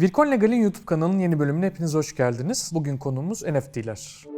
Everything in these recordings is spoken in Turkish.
Vilkon Legal'in YouTube kanalının yeni bölümüne hepiniz hoş geldiniz. Bugün konumuz NFT'ler.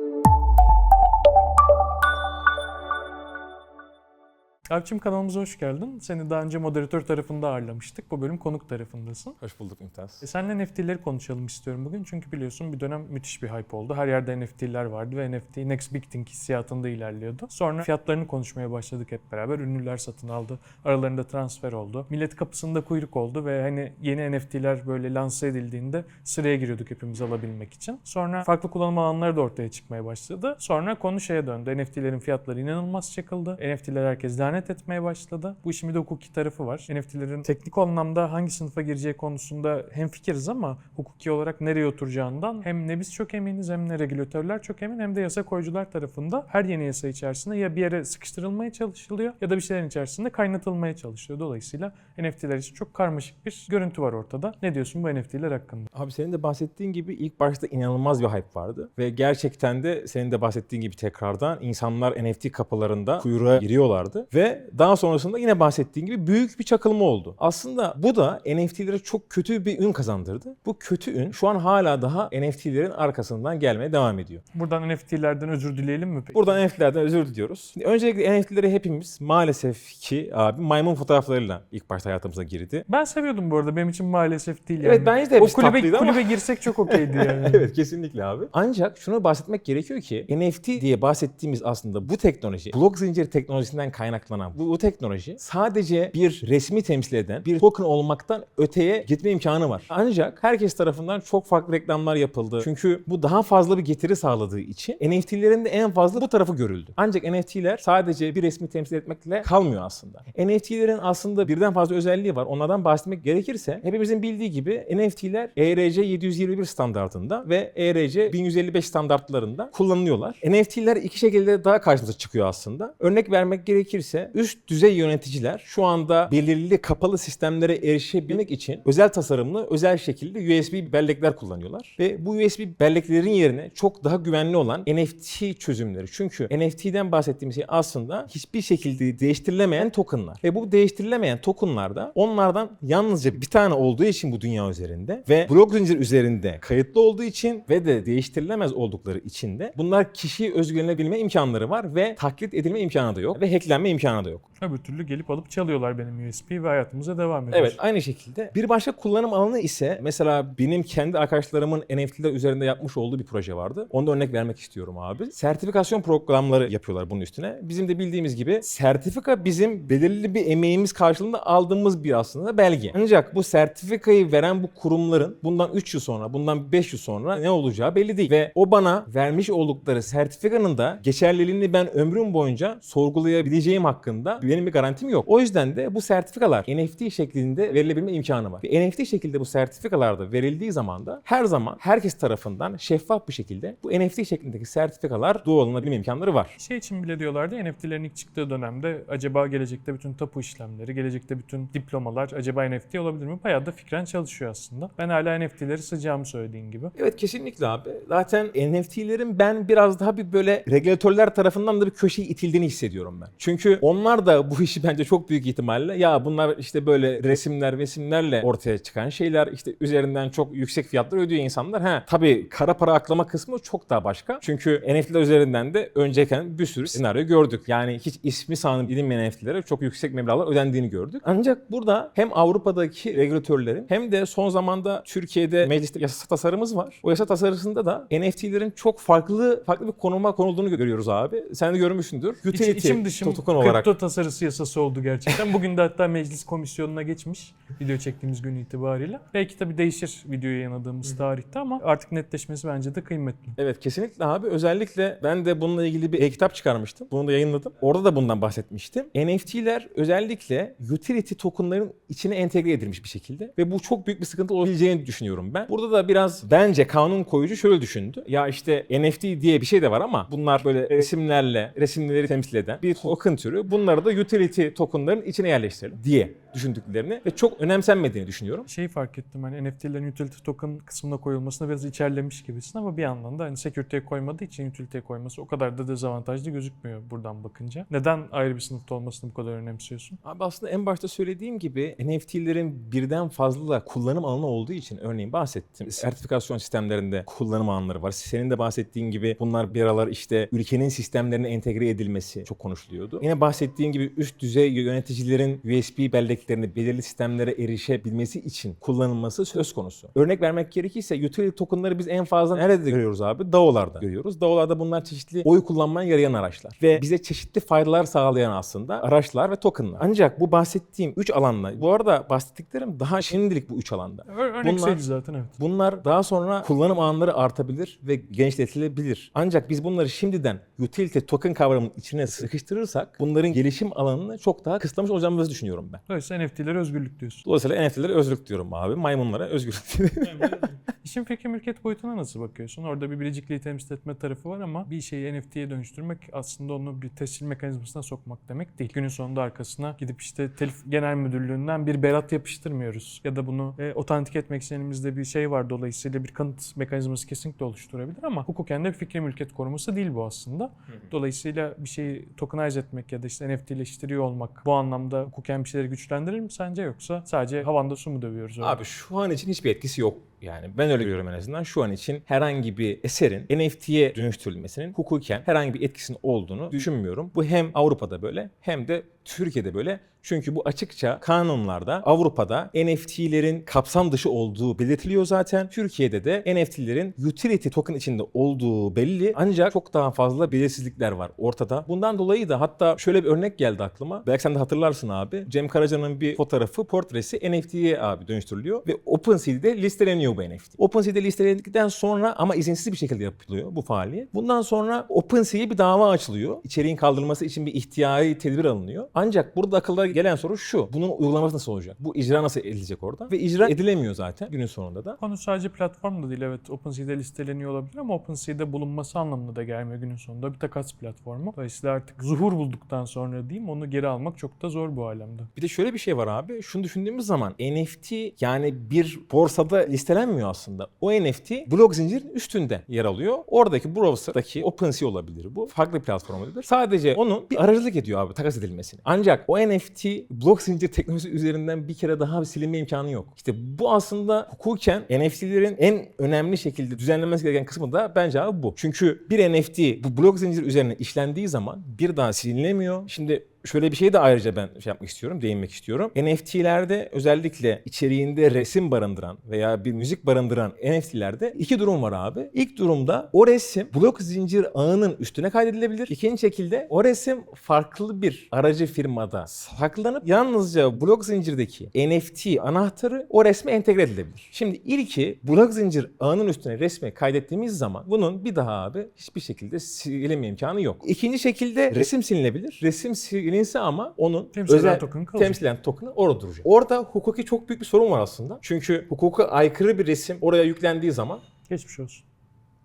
Alpçim kanalımıza hoş geldin. Seni daha önce moderatör tarafında ağırlamıştık. Bu bölüm konuk tarafındasın. Hoş bulduk Mümtaz. E seninle NFT'leri konuşalım istiyorum bugün. Çünkü biliyorsun bir dönem müthiş bir hype oldu. Her yerde NFT'ler vardı ve NFT next big thing hissiyatında ilerliyordu. Sonra fiyatlarını konuşmaya başladık hep beraber. Ünlüler satın aldı. Aralarında transfer oldu. Millet kapısında kuyruk oldu ve hani yeni NFT'ler böyle lanse edildiğinde sıraya giriyorduk hepimiz alabilmek için. Sonra farklı kullanım alanları da ortaya çıkmaya başladı. Sonra konu şeye döndü. NFT'lerin fiyatları inanılmaz çakıldı. NFT'ler herkes lanet etmeye başladı. Bu işin bir de hukuki tarafı var. NFT'lerin teknik anlamda hangi sınıfa gireceği konusunda hem fikiriz ama hukuki olarak nereye oturacağından hem ne biz çok eminiz hem ne regülatörler çok emin hem de yasa koyucular tarafında her yeni yasa içerisinde ya bir yere sıkıştırılmaya çalışılıyor ya da bir şeylerin içerisinde kaynatılmaya çalışılıyor. Dolayısıyla NFT'ler için çok karmaşık bir görüntü var ortada. Ne diyorsun bu NFT'ler hakkında? Abi senin de bahsettiğin gibi ilk başta inanılmaz bir hype vardı. Ve gerçekten de senin de bahsettiğin gibi tekrardan insanlar NFT kapılarında kuyruğa giriyorlardı. Ve daha sonrasında yine bahsettiğin gibi büyük bir çakılma oldu. Aslında bu da NFT'lere çok kötü bir ün kazandırdı. Bu kötü ün şu an hala daha NFT'lerin arkasından gelmeye devam ediyor. Buradan NFT'lerden özür dileyelim mi peki? Buradan NFT'lerden özür diliyoruz. Şimdi öncelikle NFT'leri hepimiz maalesef ki abi maymun fotoğraflarıyla ilk başta hayatımıza girdi. Ben seviyordum bu arada. Benim için maalesef değil Evet, yani. bence de O hepsi kulübe, tatlıydı ama- kulübe girsek çok okeydi yani. evet kesinlikle abi. Ancak şunu bahsetmek gerekiyor ki NFT diye bahsettiğimiz aslında bu teknoloji blok zinciri teknolojisinden kaynaklanan bu, bu teknoloji sadece bir resmi temsil eden bir token olmaktan öteye gitme imkanı var. Ancak herkes tarafından çok farklı reklamlar yapıldı. Çünkü bu daha fazla bir getiri sağladığı için NFT'lerin de en fazla bu tarafı görüldü. Ancak NFT'ler sadece bir resmi temsil etmekle kalmıyor aslında. NFT'lerin aslında birden fazla özelliği var. Onlardan bahsetmek gerekirse hepimizin bildiği gibi NFT'ler ERC 721 standartında ve ERC 1155 standartlarında kullanılıyorlar. NFT'ler iki şekilde daha karşımıza çıkıyor aslında. Örnek vermek gerekirse üst düzey yöneticiler şu anda belirli kapalı sistemlere erişebilmek için özel tasarımlı, özel şekilde USB bellekler kullanıyorlar. Ve bu USB belleklerin yerine çok daha güvenli olan NFT çözümleri. Çünkü NFT'den bahsettiğimiz şey aslında hiçbir şekilde değiştirilemeyen tokenlar. Ve bu değiştirilemeyen tokenlarda onlardan yalnızca bir tane olduğu için bu dünya üzerinde ve blok zincir üzerinde kayıtlı olduğu için ve de değiştirilemez oldukları için de bunlar kişiye özgürlenebilme imkanları var ve taklit edilme imkanı da yok ve hacklenme imkanı da yok. Öbür türlü gelip alıp çalıyorlar benim USB ve hayatımıza devam ediyor. Evet aynı şekilde. Bir başka kullanım alanı ise mesela benim kendi arkadaşlarımın NFT'ler üzerinde yapmış olduğu bir proje vardı. Onda örnek vermek istiyorum abi. Sertifikasyon programları yapıyorlar bunun üstüne. Bizim de bildiğimiz gibi sertifika bizim belirli bir emeğimiz karşılığında aldığımız bir aslında belge. Ancak bu sertifikayı veren bu kurumların bundan 3 yıl sonra, bundan 5 yıl sonra ne olacağı belli değil. Ve o bana vermiş oldukları sertifikanın da geçerliliğini ben ömrüm boyunca sorgulayabileceğim hakkında benim bir garantim yok. O yüzden de bu sertifikalar NFT şeklinde verilebilme imkanı var. Ve NFT şekilde bu sertifikalarda verildiği zaman da her zaman herkes tarafından şeffaf bir şekilde bu NFT şeklindeki sertifikalar doğrulanabilme imkanları var. Şey için bile diyorlardı NFT'lerin ilk çıktığı dönemde acaba gelecekte bütün tapu işlemleri, gelecekte bütün diplomalar acaba NFT olabilir mi? Bayağı da fikren çalışıyor aslında. Ben hala NFT'leri sıcağım söylediğin gibi. Evet kesinlikle abi. Zaten NFT'lerin ben biraz daha bir böyle regülatörler tarafından da bir köşeye itildiğini hissediyorum ben. Çünkü onlar da bu işi bence çok büyük ihtimalle ya bunlar işte böyle resimler resimlerle ortaya çıkan şeyler işte üzerinden çok yüksek fiyatlar ödüyor insanlar. Ha tabii kara para aklama kısmı çok daha başka. Çünkü NFT'ler üzerinden de önceken bir sürü senaryo gördük. Yani hiç ismi sanım bilinmeyen NFT'lere çok yüksek meblağlar ödendiğini gördük. Ancak burada hem Avrupa'daki regülatörlerin hem de son zamanda Türkiye'de mecliste yasa tasarımız var. O yasa tasarısında da NFT'lerin çok farklı farklı bir konuma konulduğunu görüyoruz abi. Sen de görmüşsündür. İç, Utility içim dışım token olarak. Kripto tasarısı yasası oldu gerçekten. Bugün de hatta meclis komisyonuna geçmiş video çektiğimiz gün itibariyle. Belki tabii değişir video yayınladığımız tarihte ama artık netleşmesi bence de kıymetli. Evet kesinlikle abi. Özellikle ben de bununla ilgili bir e-kitap çıkarmıştım. Bunu da yayınladım. Orada da bundan bahsetmiştim. NFT'ler özellikle utility tokenların içine entegre edilmiş bir şekilde ve bu çok büyük bir sıkıntı olabileceğini düşünüyorum ben. Burada da biraz bence kanun koyucu şöyle düşündü. Ya işte NFT diye bir şey de var ama bunlar böyle resimlerle, resimleri temsil eden bir token türü. Bunları da utility tokenların içine yerleştirelim diye düşündüklerini ve çok önemsenmediğini düşünüyorum. Şeyi fark ettim hani NFT'lerin utility token kısmına koyulmasına biraz içerlemiş gibisin ama bir yandan da hani security'ye koymadığı için utility'ye koyması o kadar da dezavantajlı gözükmüyor buradan bakınca. Neden ayrı bir sınıfta olmasını bu kadar önemsiyorsun? Abi aslında en başta söylediğim gibi NFT'lerin birden fazla kullanım alanı olduğu için örneğin bahsettim. Sertifikasyon sistemlerinde kullanım alanları var. Senin de bahsettiğin gibi bunlar bir aralar işte ülkenin sistemlerine entegre edilmesi çok konuşuluyordu. Yine bahsettiğin gibi üst düzey yöneticilerin USB belleklerini belirli sistemlere erişebilmesi için kullanılması söz konusu. Örnek vermek gerekirse utility tokenları biz en fazla nerede görüyoruz abi? DAO'larda görüyoruz. DAO'larda bunlar çeşitli oy kullanmaya yarayan araçlar. Ve bize çeşitli faydalar sağlayan aslında araçlar ve tokenlar. Ancak bu bahsettiğim 3 alanla, bu arada bahsettiklerim daha şimdilik bu 3 alanda. Ör- Örneksel Bunlar- zaten evet. Bunlar daha sonra kullanım alanları artabilir ve genişletilebilir. Ancak biz bunları şimdiden utility token kavramının içine sıkıştırırsak bunların gelişim alanını çok daha kısıtlamış olacağımızı düşünüyorum ben. Dolayısıyla NFT'lere özgürlük diyorsun. Dolayısıyla NFT'lere özgürlük diyorum abi. Maymunlara özgürlük. İşin fikri mülkiyet boyutuna nasıl bakıyorsun? Orada bir biricikliği temsil etme tarafı var ama bir şeyi NFT'ye dönüştürmek aslında onu bir tescil mekanizmasına sokmak demek değil. Günün sonunda arkasına gidip işte telif genel müdürlüğünden bir berat yapıştırmıyoruz. Ya da bunu e, otantik etmek için elimizde bir şey var dolayısıyla bir kanıt mekanizması kesinlikle oluşturabilir ama hukuken de fikri mülkiyet koruması değil bu aslında. Dolayısıyla bir şeyi tokenize etmek ya da işte NFT'leştiriyor olmak bu anlamda hukuken bir şeyleri güçlendirir mi sence yoksa sadece havanda su mu dövüyoruz? orada? Abi şu an için hiçbir etkisi yok. Yani ben öyle görüyorum en azından. Şu an için herhangi bir eserin NFT'ye dönüştürülmesinin hukuken herhangi bir etkisinin olduğunu düşünmüyorum. Bu hem Avrupa'da böyle hem de Türkiye'de böyle. Çünkü bu açıkça kanunlarda Avrupa'da NFT'lerin kapsam dışı olduğu belirtiliyor zaten. Türkiye'de de NFT'lerin utility token içinde olduğu belli. Ancak çok daha fazla belirsizlikler var ortada. Bundan dolayı da hatta şöyle bir örnek geldi aklıma. Belki sen de hatırlarsın abi. Cem Karaca'nın bir fotoğrafı, portresi NFT'ye abi dönüştürülüyor ve OpenSea'de listeleniyor bu NFT. OpenSea'de listelendikten sonra ama izinsiz bir şekilde yapılıyor bu faaliyet. Bundan sonra OpenSea'ye bir dava açılıyor. İçeriğin kaldırılması için bir ihtiyari tedbir alınıyor. Ancak burada akıllara gelen soru şu. Bunun uygulaması nasıl olacak? Bu icra nasıl edilecek orada? Ve icra edilemiyor zaten günün sonunda da. Konu sadece platform da değil evet OpenSea'de listeleniyor olabilir ama OpenSea'de bulunması anlamına da gelmiyor günün sonunda bir takas platformu. Dolayısıyla artık zuhur bulduktan sonra diyeyim onu geri almak çok da zor bu alemde. Bir de şöyle bir şey var abi. Şunu düşündüğümüz zaman NFT yani bir borsada listelenmiyor aslında. O NFT blok zincirin üstünde yer alıyor. Oradaki browser'daki OpenSea olabilir bu. Farklı platform olabilir. Sadece onun bir aracılık ediyor abi takas edilmesini. Ancak o NFT blok zincir teknolojisi üzerinden bir kere daha bir silinme imkanı yok. İşte bu aslında hukuken NFT'lerin en önemli şekilde düzenlenmesi gereken kısmı da bence abi bu. Çünkü bir NFT bu blok zincir üzerine işlendiği zaman bir daha silinemiyor. Şimdi şöyle bir şey de ayrıca ben şey yapmak istiyorum, değinmek istiyorum. NFT'lerde özellikle içeriğinde resim barındıran veya bir müzik barındıran NFT'lerde iki durum var abi. İlk durumda o resim blok zincir ağının üstüne kaydedilebilir. İkinci şekilde o resim farklı bir aracı firmada saklanıp yalnızca blok zincirdeki NFT anahtarı o resme entegre edilebilir. Şimdi ilki blok zincir ağının üstüne resmi kaydettiğimiz zaman bunun bir daha abi hiçbir şekilde silinme imkanı yok. İkinci şekilde resim silinebilir. Resim silinse ama onun Temsilen özel token kalacak. temsilen token'ı orada duracak. Orada hukuki çok büyük bir sorun var aslında. Çünkü hukuka aykırı bir resim oraya yüklendiği zaman Geçmiş olsun.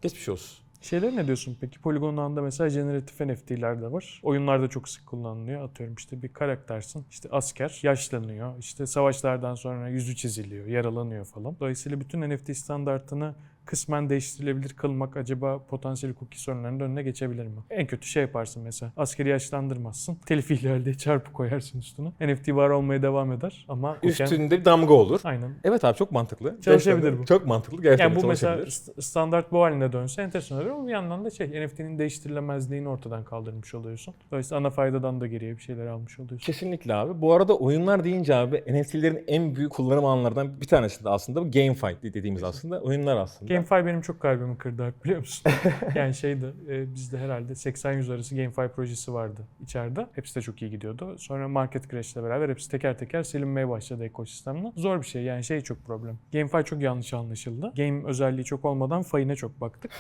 geçmiş olsun. Şeyler ne diyorsun peki? Polygon ağında mesela generatif NFT'ler de var. Oyunlarda çok sık kullanılıyor. Atıyorum işte bir karaktersin. işte asker yaşlanıyor. İşte savaşlardan sonra yüzü çiziliyor, yaralanıyor falan. Dolayısıyla bütün NFT standartını kısmen değiştirilebilir kılmak acaba potansiyel hukuki sorunların önüne geçebilir mi? En kötü şey yaparsın mesela. Askeri yaşlandırmazsın. Telif ihlalde çarpı koyarsın üstüne. NFT var olmaya devam eder ama hukuken- Üstünde bir damga olur. Aynen. Evet abi çok mantıklı. Çalışabilir bu. Çok mantıklı. Gerçekten Yani bu mesela çalışabilir. standart bu haline dönse enteresan olur ama bir yandan da şey NFT'nin değiştirilemezliğini ortadan kaldırmış oluyorsun. Dolayısıyla ana faydadan da geriye bir şeyler almış oluyorsun. Kesinlikle abi. Bu arada oyunlar deyince abi NFT'lerin en büyük kullanım alanlarından bir tanesi de aslında bu GameFi dediğimiz aslında oyunlar aslında. GameFi benim çok kalbimi kırdı Alp, biliyor musun? yani şeydi e, bizde herhalde 80-100 arası GameFi projesi vardı içeride. Hepsi de çok iyi gidiyordu. Sonra Market Crash'le beraber hepsi teker teker silinmeye başladı ekosistemden. Zor bir şey yani şey çok problem. GameFi çok yanlış anlaşıldı. Game özelliği çok olmadan fayına çok baktık.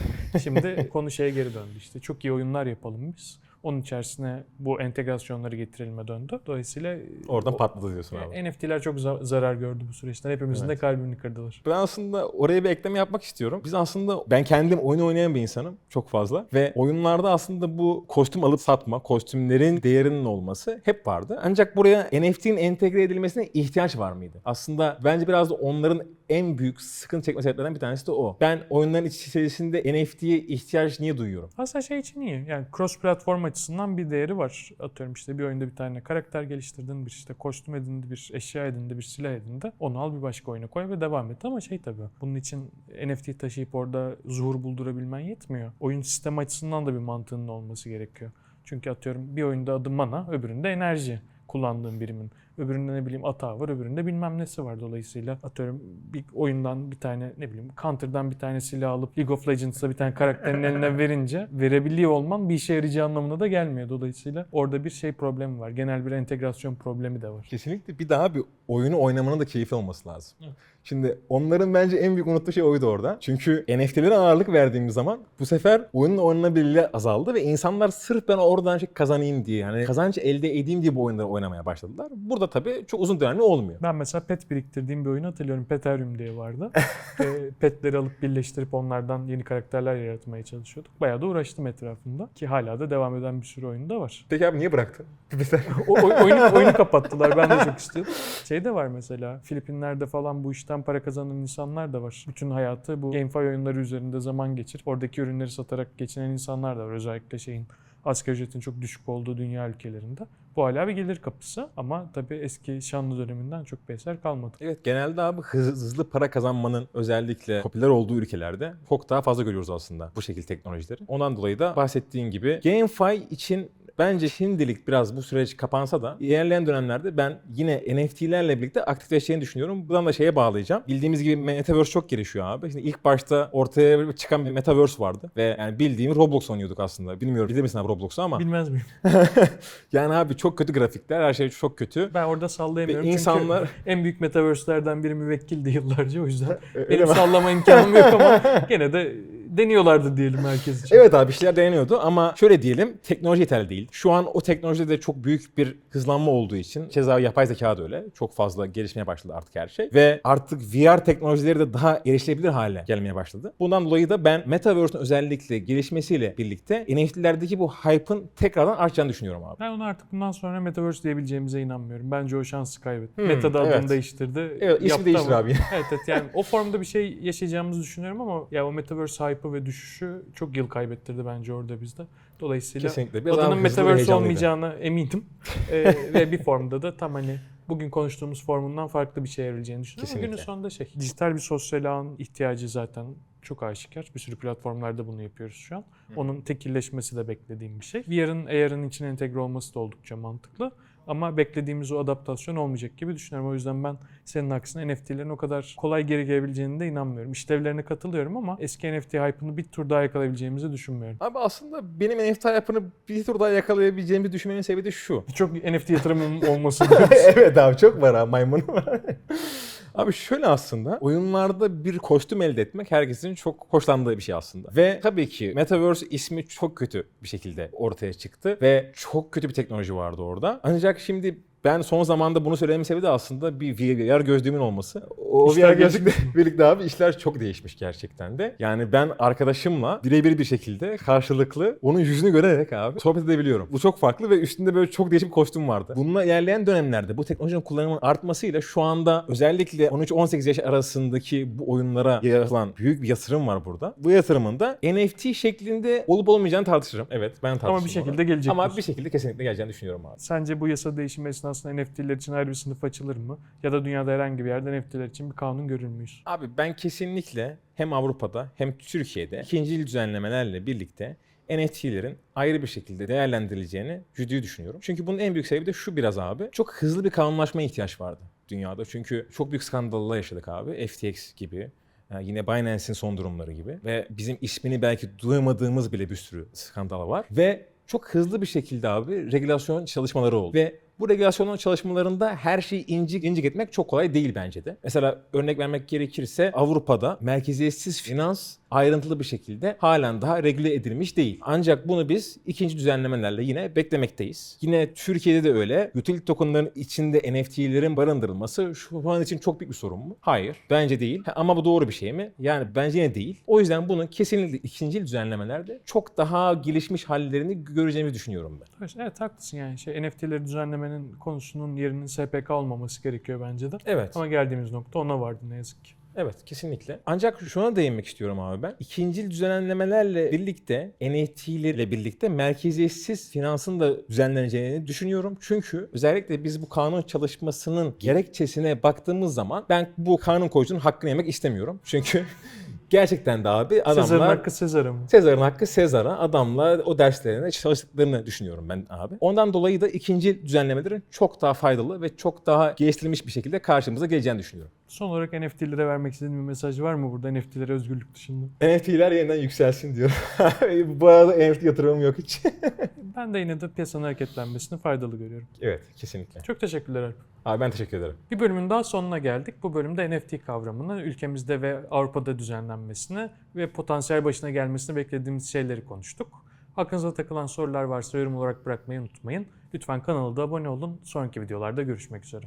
Şimdi konu şeye geri döndü işte. Çok iyi oyunlar yapalım biz. Onun içerisine bu entegrasyonları getirilme döndü. Dolayısıyla e, Oradan o- patladı diyorsun abi. e, NFT'ler çok za- zarar gördü bu süreçten. Hepimizin de Evet. kalbini kırdılar. Ben aslında oraya bir ekleme yapmak istiyorum. Biz aslında ben kendim oyun oynayan bir insanım çok fazla ve oyunlarda aslında bu kostüm alıp satma, kostümlerin değerinin olması hep vardı. Ancak buraya NFT'nin entegre edilmesine ihtiyaç var mıydı? Aslında bence biraz da onların en büyük sıkıntı çekme sebeplerinden bir tanesi de o. Ben oyunların içerisinde NFT'ye ihtiyaç niye duyuyorum? Aslında şey için iyi. Yani cross platform açısından bir değeri var. Atıyorum işte bir oyunda bir tane karakter geliştirdin, bir işte kostüm edindi, bir eşya edindi, bir silah edindi. Onu al bir başka oyuna koy ve devam et. Ama şey tabii bunun için NFT taşıyıp orada zuhur buldurabilmen yetmiyor. Oyun sistemi açısından da bir mantığının olması gerekiyor. Çünkü atıyorum bir oyunda adı mana, öbüründe enerji kullandığın birimin. Öbüründe ne bileyim atağı var, öbüründe bilmem nesi var. Dolayısıyla atıyorum bir oyundan bir tane ne bileyim Counter'dan bir tane silah alıp League of Legends'a bir tane karakterin eline verince verebiliyor olman bir işe yarayacağı anlamına da gelmiyor. Dolayısıyla orada bir şey problemi var. Genel bir entegrasyon problemi de var. Kesinlikle bir daha bir oyunu oynamanın da keyifli olması lazım. Evet. Şimdi onların bence en büyük unuttuğu şey oydu orada. Çünkü NFT'lere ağırlık verdiğimiz zaman bu sefer oyunun oynanabilirliği azaldı ve insanlar sırf ben oradan şey kazanayım diye yani kazanç elde edeyim diye bu oyunları oynamaya başladılar. Burada tabii çok uzun dönemli olmuyor. Ben mesela pet biriktirdiğim bir oyunu hatırlıyorum. Peterium diye vardı. Ve petleri alıp birleştirip onlardan yeni karakterler yaratmaya çalışıyorduk. Bayağı da uğraştım etrafında. Ki hala da devam eden bir sürü oyun da var. Peki abi niye bıraktın? O, o- oyunu, oyunu kapattılar. Ben de çok istiyordum. Şey de var mesela. Filipinler'de falan bu işten para kazanan insanlar da var. Bütün hayatı bu GameFi oyunları üzerinde zaman geçirip oradaki ürünleri satarak geçinen insanlar da var. Özellikle şeyin asgari ücretin çok düşük olduğu dünya ülkelerinde. Bu hala bir gelir kapısı ama tabii eski şanlı döneminden çok bir eser kalmadı. Evet genelde abi hız- hızlı para kazanmanın özellikle popüler olduğu ülkelerde çok daha fazla görüyoruz aslında bu şekilde teknolojileri. Ondan dolayı da bahsettiğin gibi GameFi için Bence şimdilik biraz bu süreç kapansa da ilerleyen dönemlerde ben yine NFT'lerle birlikte aktifleşeceğini düşünüyorum. Buradan da şeye bağlayacağım. Bildiğimiz gibi Metaverse çok gelişiyor abi. Şimdi ilk başta ortaya çıkan bir Metaverse vardı ve yani bildiğimiz Roblox oynuyorduk aslında. Bilmiyorum bilir misin abi Roblox'u ama. Bilmez miyim? yani abi çok kötü grafikler, her şey çok kötü. Ben orada sallayamıyorum Ve insanlar- çünkü en büyük metaverse'lerden biri müvekkildi yıllarca o yüzden Öyle benim mi? sallama imkanım yok ama gene de deniyorlardı diyelim herkes için. Evet abi bir şeyler deneniyordu ama şöyle diyelim teknoloji yeterli değil. Şu an o teknolojide de çok büyük bir hızlanma olduğu için keza yapay zeka da öyle. Çok fazla gelişmeye başladı artık her şey. Ve artık VR teknolojileri de daha erişilebilir hale gelmeye başladı. Bundan dolayı da ben Metaverse'ün özellikle gelişmesiyle birlikte NFT'lerdeki bu hype'ın tekrardan artacağını düşünüyorum abi. Ben ona artık bundan sonra Metaverse diyebileceğimize inanmıyorum. Bence o şansı kaybetti. Hmm, Meta da adını evet. değiştirdi. Evet ismi değiştir abi. evet evet yani o formda bir şey yaşayacağımızı düşünüyorum ama ya o Metaverse hype'ı ve düşüşü çok yıl kaybettirdi bence orada bizde. Dolayısıyla Kesinlikle. Biraz adının Metaverse olmayacağına eminim. Ee, ve bir formda da tam hani bugün konuştuğumuz formundan farklı bir şey evrileceğini düşünüyorum. Ama günün Kesinlikle. sonunda şey, dijital bir sosyal ağın ihtiyacı zaten çok aşikar. Bir sürü platformlarda bunu yapıyoruz şu an. Onun tekilleşmesi de beklediğim bir şey. VR'ın AR'ın içine entegre olması da oldukça mantıklı. Ama beklediğimiz o adaptasyon olmayacak gibi düşünüyorum. O yüzden ben senin aksine NFT'lerin o kadar kolay geri gelebileceğine de inanmıyorum. İşlevlerine katılıyorum ama eski NFT hype'ını bir tur daha yakalayabileceğimizi düşünmüyorum. Abi aslında benim NFT yapını bir tur daha yakalayabileceğimi düşünmemin sebebi de şu. Çok NFT yatırımının olması evet abi çok var abi maymun var. Abi şöyle aslında oyunlarda bir kostüm elde etmek herkesin çok hoşlandığı bir şey aslında. Ve tabii ki Metaverse ismi çok kötü bir şekilde ortaya çıktı ve çok kötü bir teknoloji vardı orada. Ancak şimdi ben son zamanda bunu söylememin sebebi de aslında bir VR gözlüğümün olması. O İşler VR gözlükle birlikte abi işler çok değişmiş gerçekten de. Yani ben arkadaşımla birebir bir şekilde karşılıklı onun yüzünü görerek abi sohbet edebiliyorum. Bu çok farklı ve üstünde böyle çok değişik bir kostüm vardı. Bununla ilerleyen dönemlerde bu teknolojinin kullanımının artmasıyla şu anda özellikle 13-18 yaş arasındaki bu oyunlara yaratılan büyük bir yatırım var burada. Bu yatırımın da NFT şeklinde olup olmayacağını tartışırım. Evet ben tartışırım. Ama bir şekilde gelecek. Ama bir şekilde kesinlikle geleceğini düşünüyorum abi. Sence bu yasa değişimi esnasında NFT'ler için ayrı bir sınıf açılır mı? Ya da dünyada herhangi bir yerde NFT'ler için bir kanun görür müyüz? Abi ben kesinlikle hem Avrupa'da hem Türkiye'de ikinci düzenlemelerle birlikte NFT'lerin ayrı bir şekilde değerlendirileceğini ciddi düşünüyorum. Çünkü bunun en büyük sebebi de şu biraz abi. Çok hızlı bir kanunlaşmaya ihtiyaç vardı dünyada. Çünkü çok büyük skandallar yaşadık abi. FTX gibi. yani yine Binance'in son durumları gibi. Ve bizim ismini belki duymadığımız bile bir sürü skandal var. Ve çok hızlı bir şekilde abi regülasyon çalışmaları oldu. Ve Bu regülasyon çalışmalarında her şeyi incik incik etmek çok kolay değil bence de. Mesela örnek vermek gerekirse Avrupa'da merkeziyetsiz finans ayrıntılı bir şekilde halen daha regüle edilmiş değil. Ancak bunu biz ikinci düzenlemelerle yine beklemekteyiz. Yine Türkiye'de de öyle. Utility tokenların içinde NFT'lerin barındırılması şu an için çok büyük bir sorun mu? Hayır. Bence değil. Ama bu doğru bir şey mi? Yani bence yine değil. O yüzden bunun kesinlikle ikinci düzenlemelerde çok daha gelişmiş hallerini göreceğimizi düşünüyorum ben. Evet haklısın yani şey NFT'leri düzenlemenin konusunun yerinin SPK olmaması gerekiyor bence de. Evet. Ama geldiğimiz nokta ona vardı ne yazık ki. Evet kesinlikle. Ancak şuna değinmek istiyorum abi ben. İkinci düzenlemelerle birlikte NFT'lerle birlikte merkeziyetsiz finansın da düzenleneceğini düşünüyorum. Çünkü özellikle biz bu kanun çalışmasının gerekçesine baktığımız zaman ben bu kanun koyucunun hakkını yemek istemiyorum. Çünkü gerçekten de abi Sezar'ın adamlar hakkı Sezar'a mı? Sezar'ın hakkı Sezar'a adamla o derslerine çalıştıklarını düşünüyorum ben abi. Ondan dolayı da ikinci düzenlemelerin çok daha faydalı ve çok daha geliştirilmiş bir şekilde karşımıza geleceğini düşünüyorum. Son olarak NFT'lere vermek istediğin bir mesaj var mı burada NFT'lere özgürlük dışında? NFT'ler yeniden yükselsin diyor. Bu arada NFT yatırımım yok hiç. Ben de yine de piyasanın hareketlenmesini faydalı görüyorum. evet kesinlikle. Çok teşekkürler Alp. Abi ben teşekkür ederim. Bir bölümün daha sonuna geldik. Bu bölümde NFT kavramını ülkemizde ve Avrupa'da düzenlenmesini ve potansiyel başına gelmesini beklediğimiz şeyleri konuştuk. Aklınıza takılan sorular varsa yorum olarak bırakmayı unutmayın. Lütfen kanala da abone olun. Sonraki videolarda görüşmek üzere.